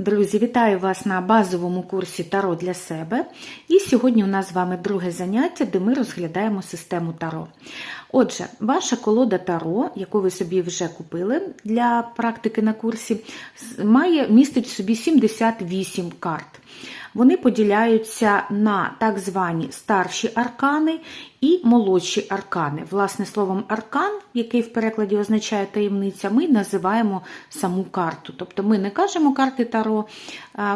Друзі, вітаю вас на базовому курсі Таро для себе. І сьогодні у нас з вами друге заняття, де ми розглядаємо систему Таро. Отже, ваша колода Таро, яку ви собі вже купили для практики на курсі, має містить в собі 78 карт. Вони поділяються на так звані старші аркани і молодші аркани. Власне словом, аркан, який в перекладі означає таємниця, ми називаємо саму карту. Тобто ми не кажемо карти Таро,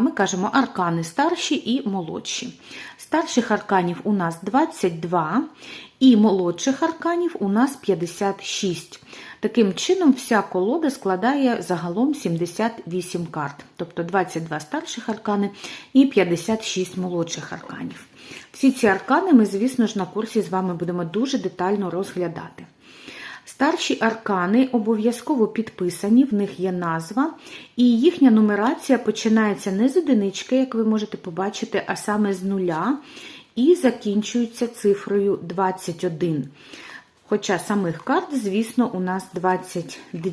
ми кажемо аркани старші і молодші. Старших арканів у нас 22, і молодших арканів у нас 56. Таким чином, вся колода складає загалом 78 карт, тобто 22 старших аркани і 56 молодших арканів. Всі ці аркани ми, звісно ж, на курсі з вами будемо дуже детально розглядати. Старші аркани обов'язково підписані, в них є назва, і їхня нумерація починається не з одинички, як ви можете побачити, а саме з нуля, і закінчується цифрою 21. Хоча самих карт, звісно, у нас 22.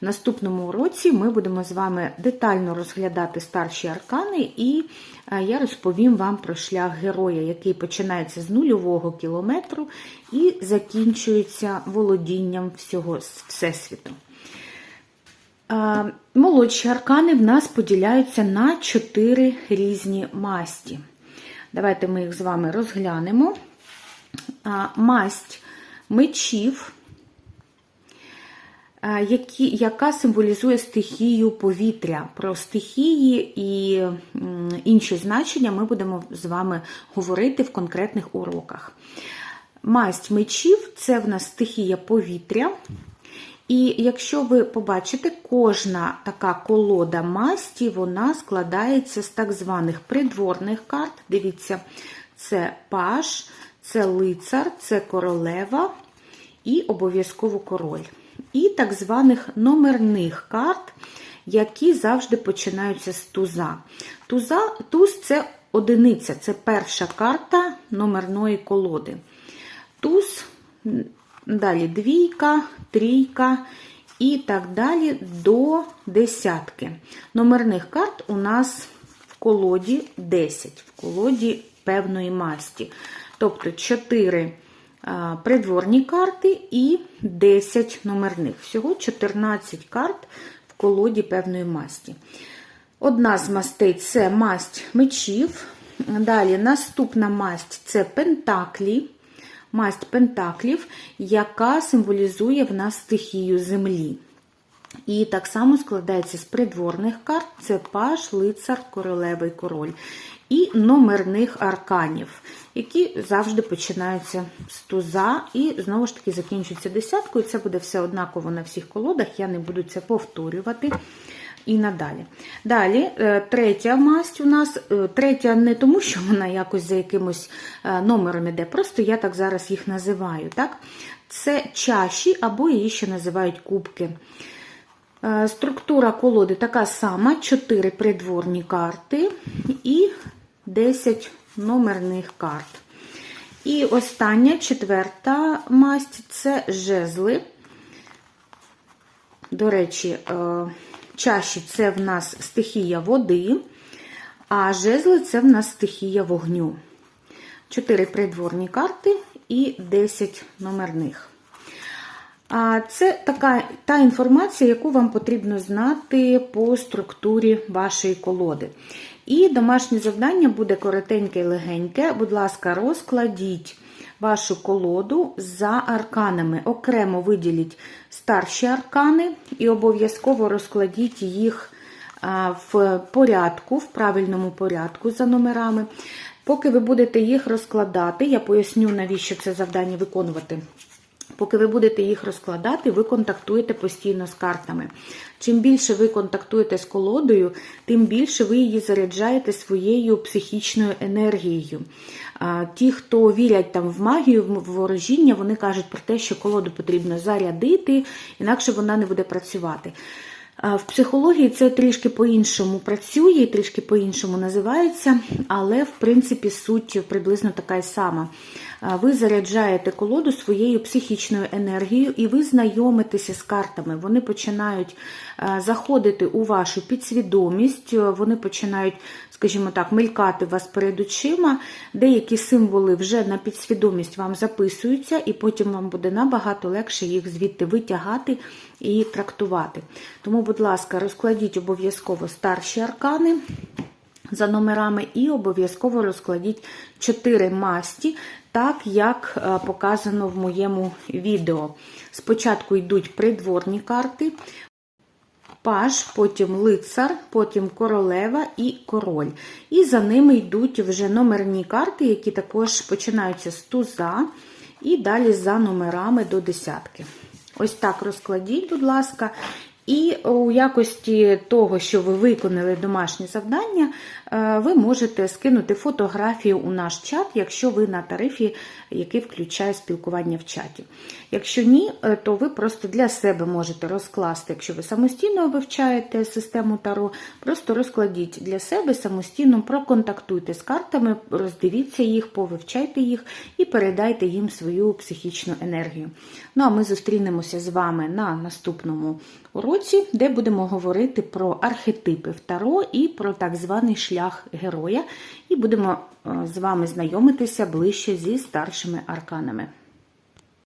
В наступному уроці ми будемо з вами детально розглядати старші аркани, і я розповім вам про шлях героя, який починається з нульового кілометру і закінчується володінням всього Всесвіту. Молодші аркани в нас поділяються на 4 різні масті. Давайте ми їх з вами розглянемо. Масть мечів, які, яка символізує стихію повітря. Про стихії і інші значення ми будемо з вами говорити в конкретних уроках. Масть мечів це в нас стихія повітря. І якщо ви побачите, кожна така колода масті, вона складається з так званих придворних карт. Дивіться, це паш, це лицар, це королева і обов'язково король. І так званих номерних карт, які завжди починаються з туза. Туза, Туз це одиниця, це перша карта номерної колоди. Туз, далі двійка, трійка і так далі до десятки. Номерних карт у нас в колоді 10, в колоді певної масті. Тобто 4 придворні карти і 10 номерних. Всього 14 карт в колоді певної масті. Одна з мастей це масть мечів. Далі наступна масть це пентаклі, масть пентаклів, яка символізує в нас стихію землі. І так само складається з придворних карт: це паш, лицар, королева і король. І номерних арканів, які завжди починаються з туза, і знову ж таки закінчуються десяткою. Це буде все однаково на всіх колодах, я не буду це повторювати і надалі. Далі, третя масть у нас, третя не тому, що вона якось за якимось номером іде, просто я так зараз їх називаю. Так? Це чаші, або її ще називають кубки. Структура колоди така сама: 4 придворні карти і 10 номерних карт. І остання четверта масть це жезли. До речі, чаші це в нас стихія води, а жезли це в нас стихія вогню. 4 придворні карти і 10 номерних. Це така та інформація, яку вам потрібно знати по структурі вашої колоди. І домашнє завдання буде коротеньке і легеньке. Будь ласка, розкладіть вашу колоду за арканами. Окремо виділіть старші аркани і обов'язково розкладіть їх в порядку, в правильному порядку за номерами. Поки ви будете їх розкладати, я поясню, навіщо це завдання виконувати. Поки ви будете їх розкладати, ви контактуєте постійно з картами. Чим більше ви контактуєте з колодою, тим більше ви її заряджаєте своєю психічною енергією. Ті, хто вірять там в магію, в ворожіння, вони кажуть про те, що колоду потрібно зарядити, інакше вона не буде працювати. В психології це трішки по-іншому працює, трішки по-іншому називається, але в принципі суть приблизно така й сама. Ви заряджаєте колоду своєю психічною енергією, і ви знайомитеся з картами. Вони починають заходити у вашу підсвідомість, вони починають, скажімо так, мелькати вас перед очима. Деякі символи вже на підсвідомість вам записуються, і потім вам буде набагато легше їх звідти витягати і трактувати. Тому, ласка, розкладіть обов'язково старші аркани. За номерами і обов'язково розкладіть 4 масті, так як показано в моєму відео. Спочатку йдуть придворні карти, паж, потім лицар, потім королева і король. І за ними йдуть вже номерні карти, які також починаються з туза, і далі за номерами до десятки. Ось так розкладіть, будь ласка. І у якості того, що ви виконали домашнє завдання, ви можете скинути фотографію у наш чат, якщо ви на тарифі, який включає спілкування в чаті. Якщо ні, то ви просто для себе можете розкласти, якщо ви самостійно вивчаєте систему Таро, просто розкладіть для себе самостійно, проконтактуйте з картами, роздивіться їх, повивчайте їх і передайте їм свою психічну енергію. Ну а ми зустрінемося з вами на наступному уроці, де будемо говорити про архетипи в Таро і про так званий шлях героя, і будемо з вами знайомитися ближче зі старшими арканами.